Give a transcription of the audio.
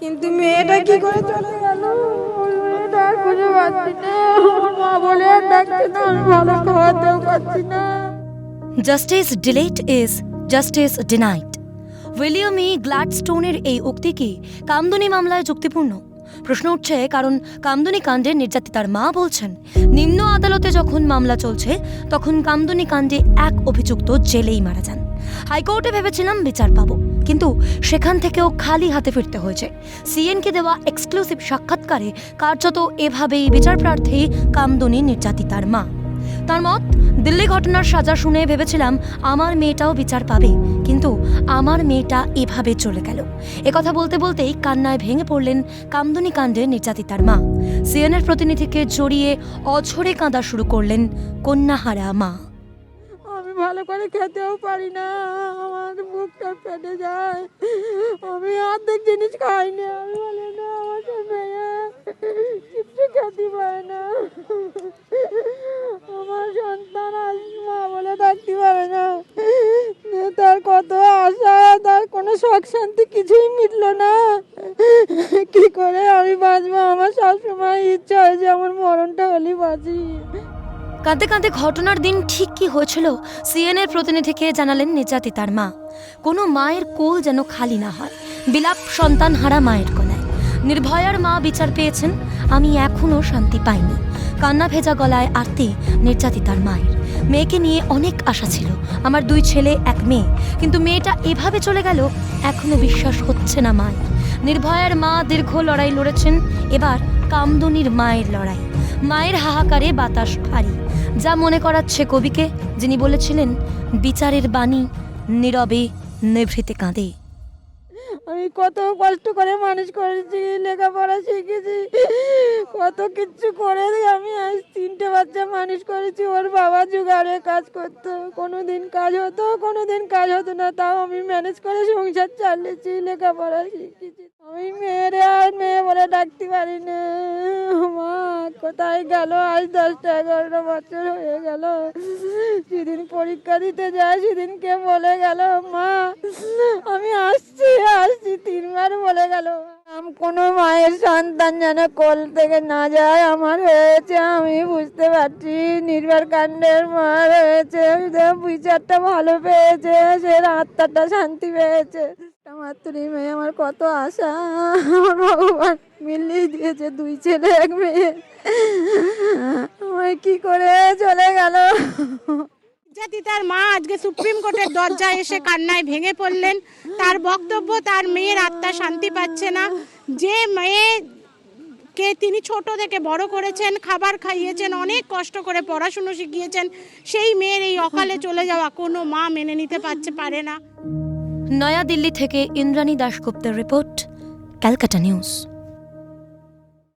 কিন্তু মেয়েটা কি করে চলে গেল? মেয়েটা খুঁজে পাচ্ছি না। মা বলে ডাকছে না, আমি ভালো খাওয়াতেও পাচ্ছি না। Justice delayed is justice denied William E গ্ল্যাডস্টোনের এই উক্তি কি কামদুনি মামলায় যুক্তিপূর্ণ? প্রশ্ন উঠছে, কারণ কামদুনি কাণ্ডে নির্যাতিতার মা বলছেন, নিম্ন আদালতে যখন মামলা চলছে, তখন কামদুনি কাণ্ডে এক অভিযুক্ত জেলেই মারা যান। হাইকোর্টে ভেবেছিলাম বিচার পাবো। কিন্তু সেখান থেকেও খালি হাতে ফিরতে হয়েছে। সিএনকে দেওয়া এক্সক্লুসিভ সাক্ষাৎকারে কার্যত এভাবেই বিচার প্রার্থী কামদুনি নির্যাতিতার মা। তার মত, দিল্লি ঘটনার সাজা শুনে ভেবেছিলাম, আমার মেয়েটাও বিচার পাবে। কিন্তু আমার মেয়েটা এভাবে চলে গেল। কথা বলতে বলতেই কান্নায় ভেঙে পড়লেন কামদুনি কাণ্ডে নির্যাতিতার মা। সিএনের প্রতিনিধিকে জড়িয়ে অঝরে কাঁদা শুরু করলেন কন্যাহারা মা। ভালো করে খেতেও পারি না। আমার বুকটা ফেটে যায়। আমি অর্ধেক জিনিস খাই না। আমি বলি, না, আমার সে মেয়ে কিছু খেতে পারে না। আমার সন্তান আজ মা বলে থাকতে পারে না। তার কত আশা, তার কোনো শখ শান্তি কিছুই মিটলো না। কি করে আমি বাঁচবো? আমার সবসময় ইচ্ছা হয় যে আমার মরণটা হলে বাঁচি। কাঁদতে কাঁদতে ঘটনার দিন ঠিক কি হয়েছিল সিএনএর প্রতিনিধিকে জানালেন নির্যাতিতার মা। কোনো মায়ের কোল যেন খালি না হয়। বিলাপ সন্তান হারা মায়ের গলায়। নির্ভয়ার মা বিচার পেয়েছেন, আমি এখনও শান্তি পাইনি। কান্না ভেজা গলায় আরতি নির্যাতিতার মায়ের। মেয়েকে নিয়ে অনেক আশা ছিল, আমার দুই ছেলে, এক মেয়ে। কিন্তু মেয়েটা এভাবে চলে গেল, এখনও বিশ্বাস হচ্ছে না মায়ের। নির্ভয়ার মা দীর্ঘ লড়াই লড়েছেন, এবার কামদুনির মায়ের লড়াই। মায়ের হাহাকারে বাতাস ভারী। যা মনে করাচ্ছে কবিকে, যিনি বলেছিলেন, বিচারের বাণী নীরবে নেভৃতে কাঁদে। আমি কত কষ্ট করে মানুষ করেছি, লেখাপড়া শিখেছি, কত কিছু করে আমি আজ তিনটে বাচ্চা মানুষ করেছি, ওর বাবা জুগাড়ে কাজ করতো কোনো দিন কাজ হতো কোনো দিন কাজ হতো না, তাও আমি ম্যানেজ করে সংসার চালিয়েছি, লেখাপড়া শিখেছি। আমি মেয়েরে আর মেয়ে বলে ডাকতে পারি না। কোথায় গেল? আজ দশটা এগারোটা বছর হয়ে গেল। সেদিন পরীক্ষা দিতে যায়, সেদিনকে বলে গেল, মা, আমি আসছি কোনো মায়ের সন্তান যেন কোল থেকে না যায়, আমার হয়েছে, আমি বুঝতে পারছি নির্ভর কাণ্ডের মা রয়েছে বিচারটা ভালো পেয়েছে, সে আত্মাটা শান্তি পেয়েছে। তুই মেয়ে, আমার কত আশা, আমার ভগবান মিলিয়ে দিয়েছে, দুই ছেলে, এক মেয়ে। আমার কি করে চলে গেল? নির্যাতিতার মা আজকে সুপ্রিম কোর্টের দরজায় এসে কান্নায় ভেঙে পড়লেন। তার বক্তব্য তার মেয়ের আত্মা শান্তি পাচ্ছে না। যে মেয়ে কে তিনি ছোট থেকে বড় করেছেন, খাবার খাইয়েছেন, অনেক কষ্ট করে পড়াশুনো শিখিয়েছেন, সেই মেয়ের এই অকালে চলে যাওয়া কোনো মা মেনে নিতে পারছে, পারে না। নয়াদিল্লি থেকে ইন্দ্রাণী দাশগুপ্তের রিপোর্ট, ক্যালকাটা নিউজ।